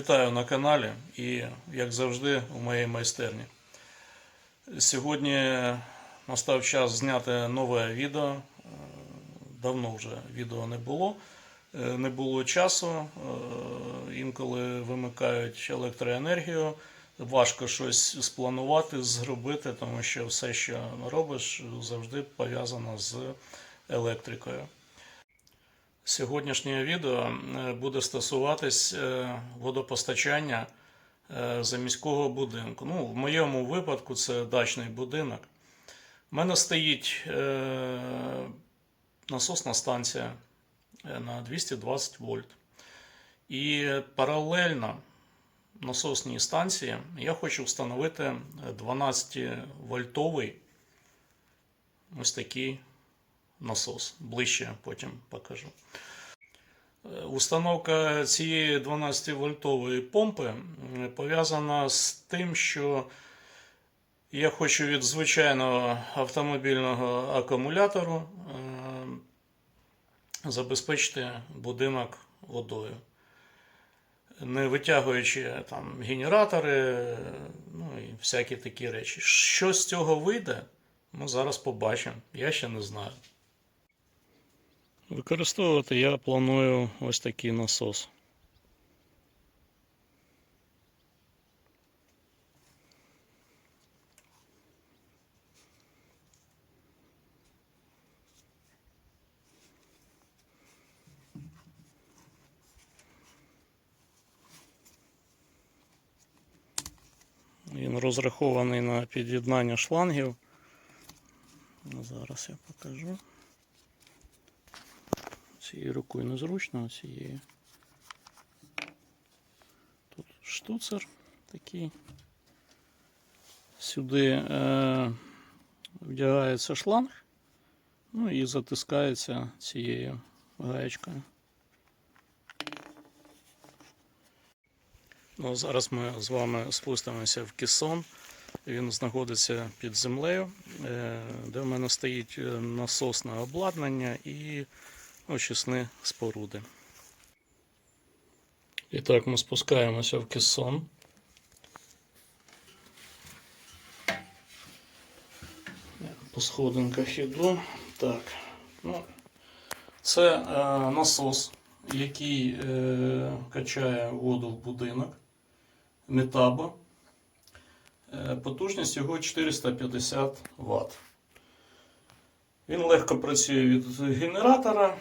Вітаю на каналі і, як завжди, у моїй майстерні. Сьогодні настав час зняти нове відео. Е, Давно вже відео не було. Е, Не було часу. Е, Інколи вимикають електроенергію. Важко щось спланувати, зробити, тому що все, що робиш, завжди пов'язано з електрикою. Сьогоднішнє відео е, буде стосуватись е, водопостачання е, заміського будинку. Ну, в моєму випадку це дачний будинок. У мене стоїть насосна станція на 220 вольт. І паралельно насосній станції я хочу встановити 12-вольтовий ось такий насос. Ближче потім покажу. Е, Установка цієї 12-вольтової помпи пов'язана з тим, що я хочу від звичайного автомобільного акумулятору е, забезпечити будинок водою. Не витягуючи там генератори, ну і всякі такі речі. Що з цього вийде, ми зараз побачимо. Я ще не знаю. Використовувати я планую ось такий насос. Він розрахований на під'єднання шлангів. Зараз я покажу. Цією рукою незручно, цією. Тут штуцер такий. Сюди е, вдягається шланг, ну і затискається цією гаєчкою. Ну, зараз ми з вами спустимося в кесон. Він знаходиться під землею, е, де в мене стоїть е, насосне обладнання і очисні споруди. І так, ми спускаємося в кесон. По сходинках іду. Так. Ну, це е, насос, який е, качає воду в будинок. Метабо. Е, потужність його 450 Вт. Він легко працює від генератора.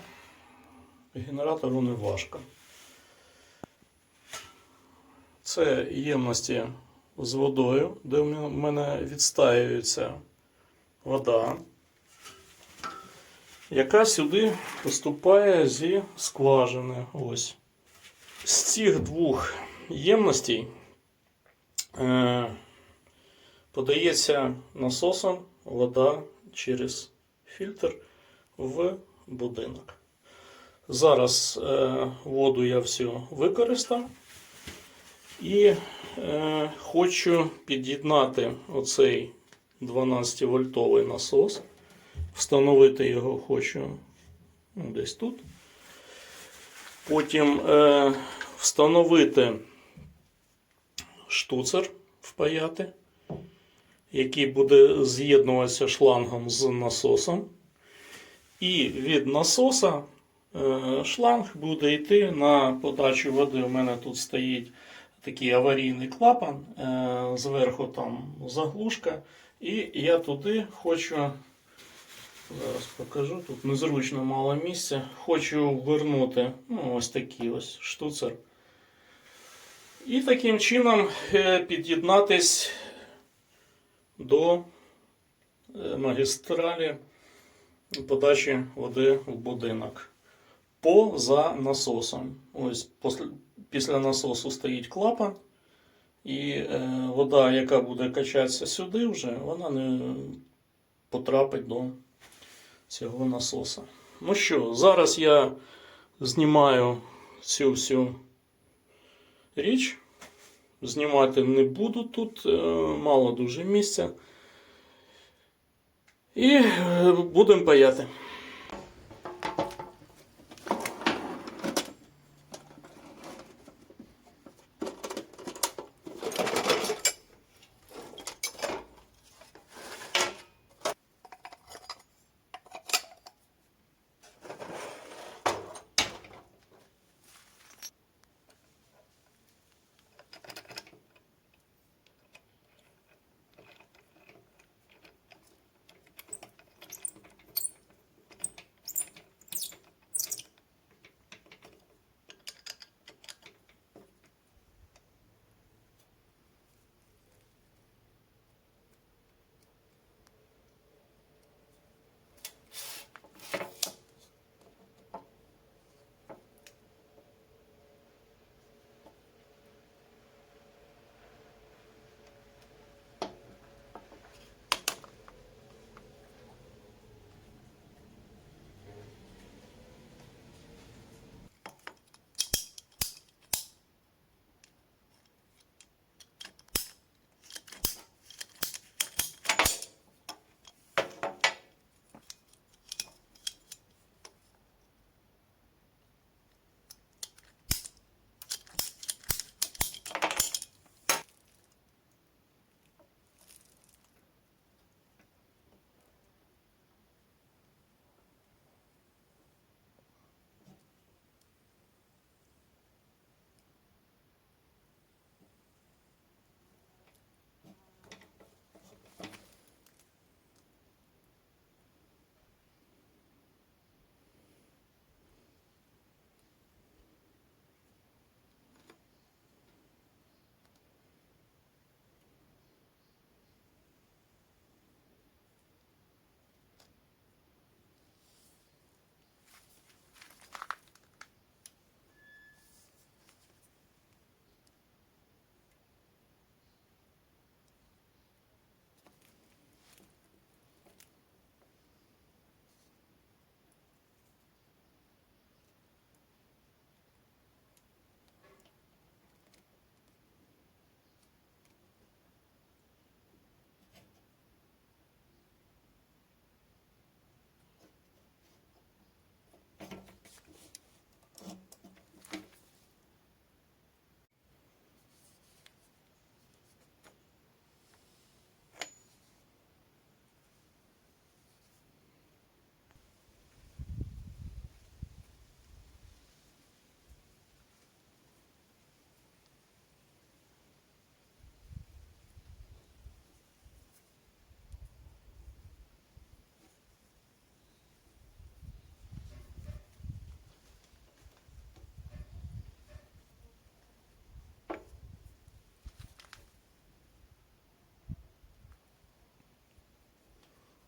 Генератору не важко. Це ємності з водою, де в мене відстаюється вода, яка сюди поступає зі скважини. Ось. З цих двох ємностей е, подається насосом вода через фільтр в будинок. Зараз е, воду я всю використав і е, хочу під'єднати оцей 12-вольтовий насос. Встановити його хочу ну, десь тут. Потім е, встановити штуцер впаяти, який буде з'єднуватися шлангом з насосом. І від насоса шланг буде йти на подачу води. У мене тут стоїть такий аварійний клапан, е, зверху там заглушка. І я туди хочу, зараз покажу, тут незручно мало місця. Хочу вернути ну, ось такий ось штуцер. І таким чином е, під'єднатись до е, магістралі подачі води в будинок поза насосом. Ось після, насосу стоїть клапан, і е, вода, яка буде качатися сюди, вже вона не потрапить до цього насоса. Ну що, зараз я знімаю цю всю річ. Знімати не буду тут, е, мало дуже місця. І е, будемо паяти.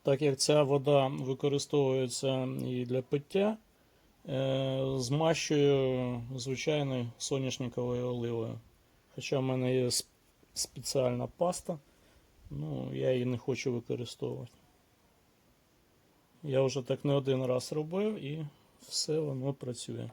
Так як ця вода використовується і для пиття, е, змащую звичайною соняшниковою оливою. Хоча в мене є спеціальна паста, ну я її не хочу використовувати. Я вже так не один раз робив і все воно працює.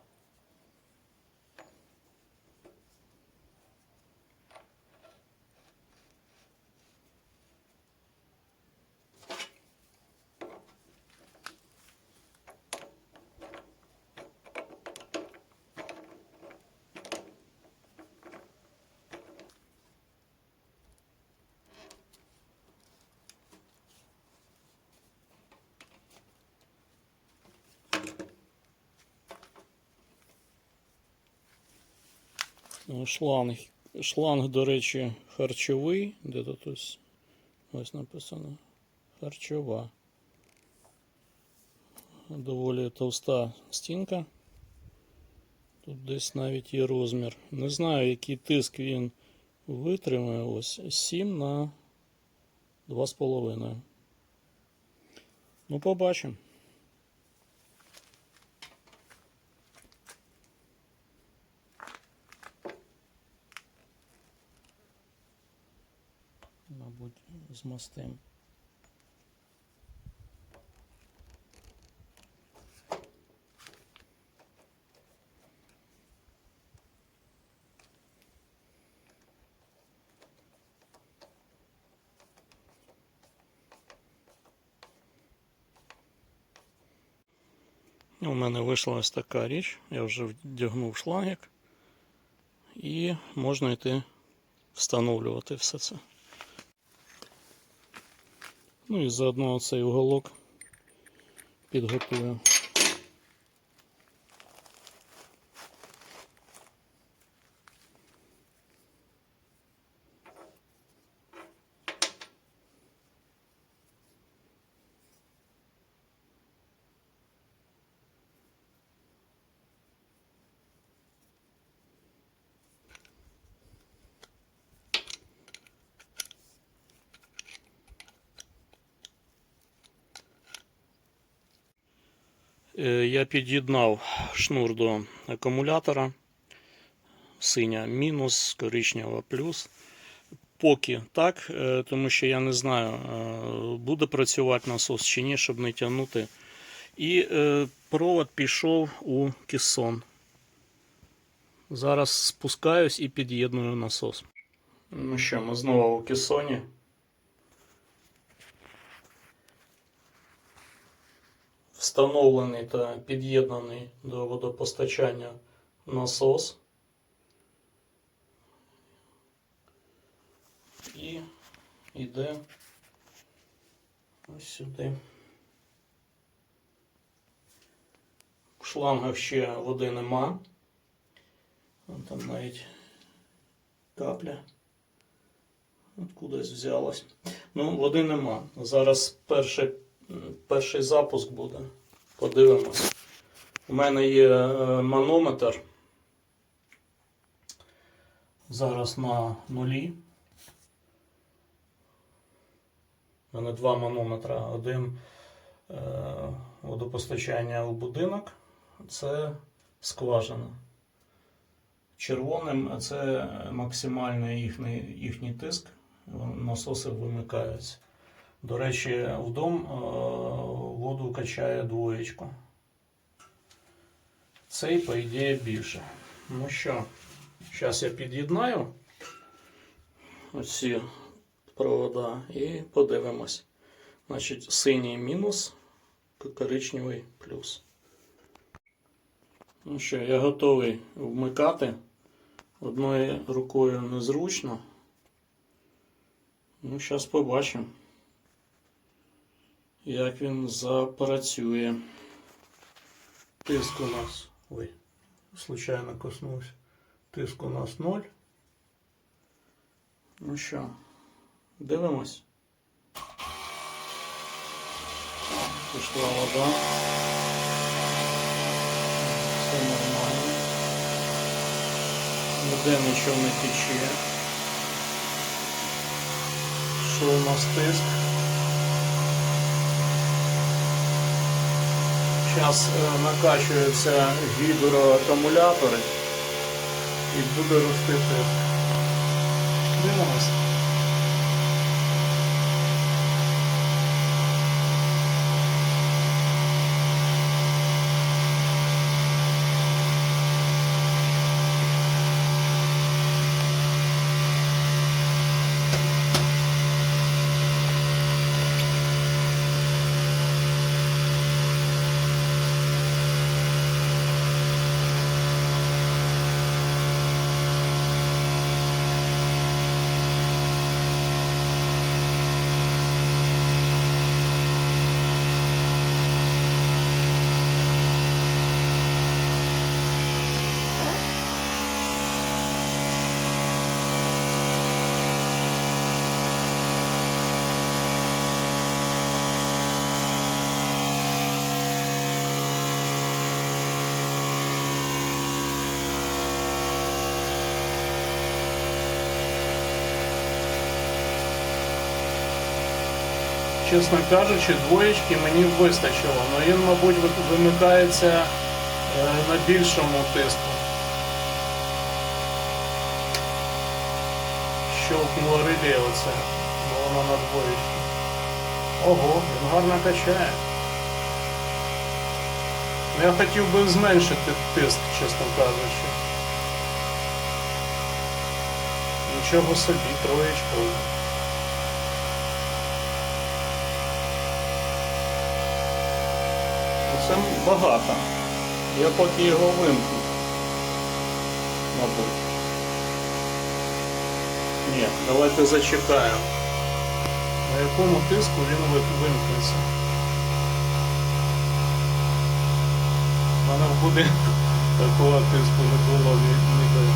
Шланг, шланг, до речі, харчовий. Де тут ось, ось написано. Харчова. Доволі товста стінка. Тут десь навіть є розмір. Не знаю, який тиск він витримає. Ось 7 на 2,5. Ну, побачимо. Мабуть, змастим. У мене вийшла ось така річ. Я вже вдягнув шлангик. І можна йти встановлювати все це. Ну і заодно цей уголок підготую. Я під'єднав шнур до акумулятора. Синя мінус, коричнева плюс. Поки так, е, тому що я не знаю, е, буде працювати насос чи ні, щоб не тягнути. І е, провод пішов у кессон. Зараз спускаюсь і під'єдную насос. Ну що, ми знову у кесоні. Встановлений та під'єднаний до водопостачання насос. І йде ось сюди. В шлангах ще води нема. Там навіть капля. Откудись взялась. Ну, води нема. Зараз перший перший запуск буде. Подивимось. У мене є е, манометр. Зараз на нулі. У мене два манометра. Один е, водопостачання у будинок. Це скважина. Червоним це максимальний їхній, їхній тиск. Насоси вимикаються. До речі, в дом е, воду качає двоєчку. Цей, по ідеї, більше. Ну що, зараз я під'єднаю оці провода і подивимось. Значить, синій мінус, коричневий плюс. Ну що, я готовий вмикати. Одною рукою незручно. Ну, зараз побачимо як він запрацює. Тиск у нас. Ой, случайно коснувся. Тиск у нас 0. Ну що, дивимось. Пішла вода. Все нормально. Ніде нічого не тече. Що у нас тиск? Зараз накачуються гідроакумулятори і буде рости тиск. Дивимось. Чесно кажучи, двоєчки мені вистачило, але він, мабуть, вимикається е, на більшому тиску. Щелкнуло реле оце, бо воно на двоєчки. Ого, він гарно качає. Ну, Я хотів би зменшити тиск, чесно кажучи. Нічого собі, троєчка. Вже. Багато. Я поки його вимкну. Мабуть. Ні, давайте зачекаємо. На якому тиску він вимкнеться. У мене в будинку такого тиску не було ні- ніде.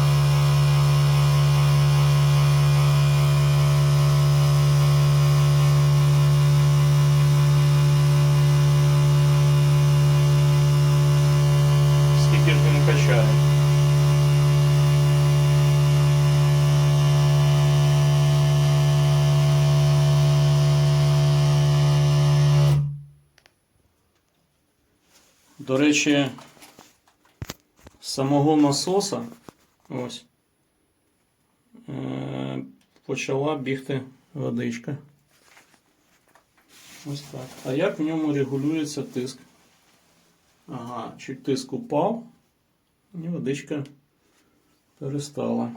Скільки ж він качає? До речі, самого насоса ось е, почала бігти водичка. Ось так. А як в ньому регулюється тиск? Ага, чуть тиск упав, і водичка перестала.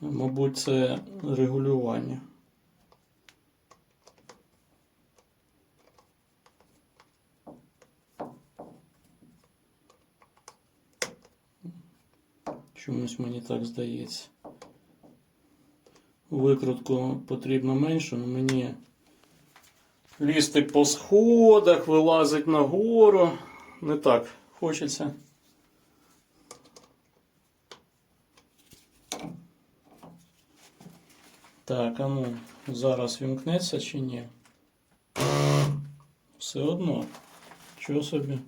Мабуть, це регулювання. Чомусь мені так здається. Викрутку потрібно менше, але мені лізти по сходах, вилазить нагору. Не так хочеться. Так, а ну, зараз вімкнеться чи ні? Все одно. Чого собі?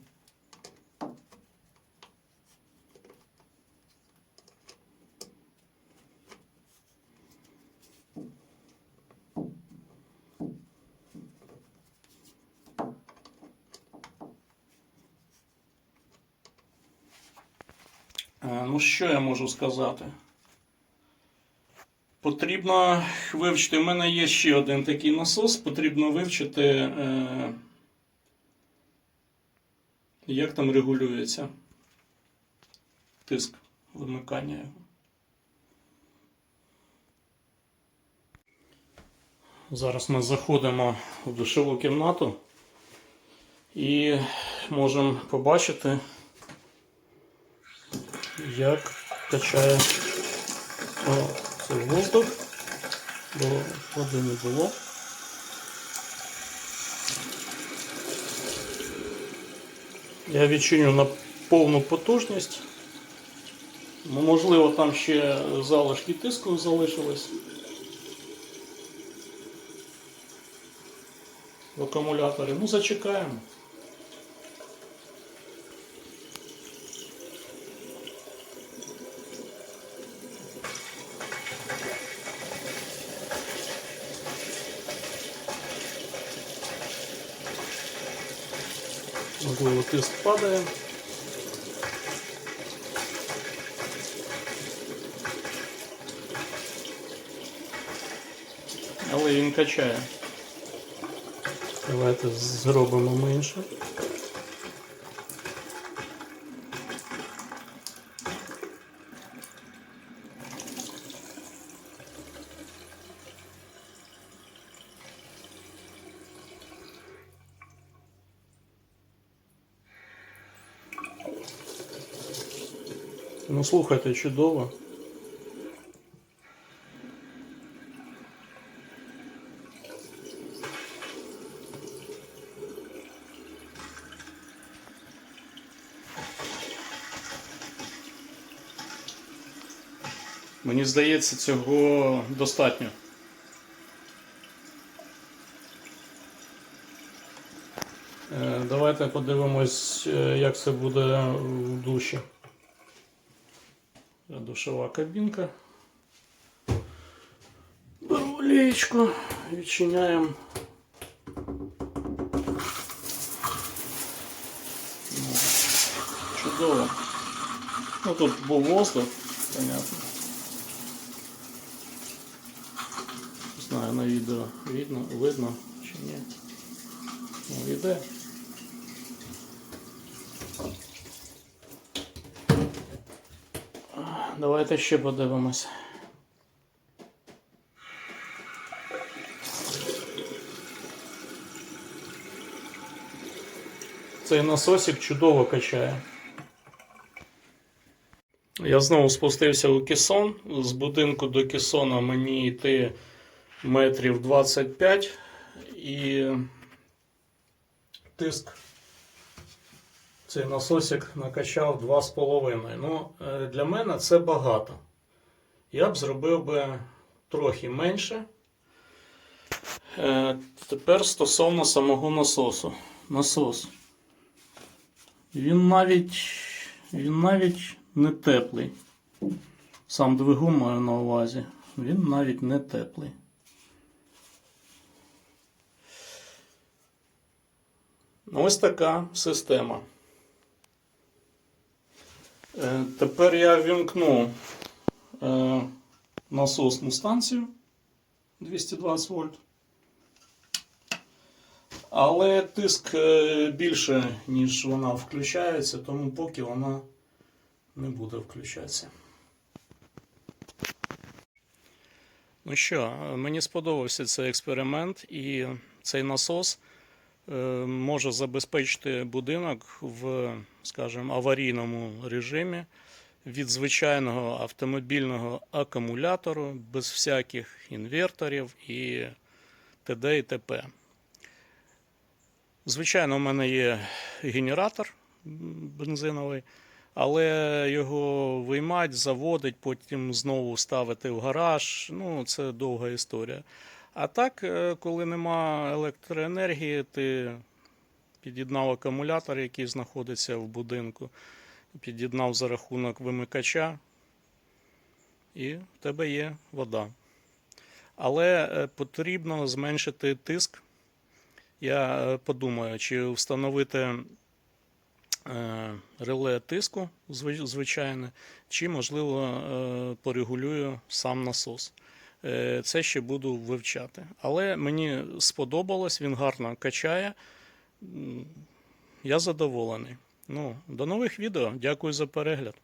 Е, Ну, що я можу сказати? Потрібно вивчити. У мене є ще один такий насос. Потрібно вивчити, е, як там регулюється тиск вимикання його. Зараз ми заходимо в душову кімнату і можемо побачити, як качає О, це воздух, бо води не було. Я відчиню на повну потужність. Ну, Можливо, там ще залишки тиску залишились. В акумуляторі. Ну, зачекаємо. Можливо, тиск падає. Але він качає. Давайте зробимо менше. Ну, слухайте, чудово. Мені здається, цього достатньо. Е, Давайте подивимось, е, як це буде в душі. Душова кабінка. Беру лієчку, відчиняємо. Ну, Чудово. Ну тут був воздух, понятно. Не знаю, на відео видно, видно чи ні. Ну, іде. Давайте ще подивимось. Цей насосик чудово качає. Я знову спустився у кесон. З будинку до кесона мені йти метрів 25 і тиск цей насосик накачав 2,5. Ну, е, для мене це багато. Я б зробив би трохи менше. Е, Тепер стосовно самого насосу. Насос. Він навіть, він навіть не теплий. Сам двигун маю на увазі. Він навіть не теплий. Ось така система. Е, Тепер я вімкну е, насосну станцію 220 вольт. Але тиск е, більше, ніж вона включається, тому поки вона не буде включатися. Ну що, мені сподобався цей експеримент, і цей насос може забезпечити будинок в, скажімо, аварійному режимі від звичайного автомобільного акумулятору без всяких інверторів і т.д. і т.п. Звичайно, у мене є генератор бензиновий, але його виймати, заводить, потім знову ставити в гараж. Ну, це довга історія. А так, е, коли нема електроенергії, ти під'єднав акумулятор, який знаходиться в будинку, під'єднав за рахунок вимикача, і в тебе є вода. Але е, потрібно зменшити тиск. Я е, подумаю, чи встановити реле тиску звичайне, чи, можливо, порегулюю сам насос. Е, Це ще буду вивчати. Але мені сподобалось, він гарно качає. Я задоволений. Ну, до нових відео. Дякую за перегляд.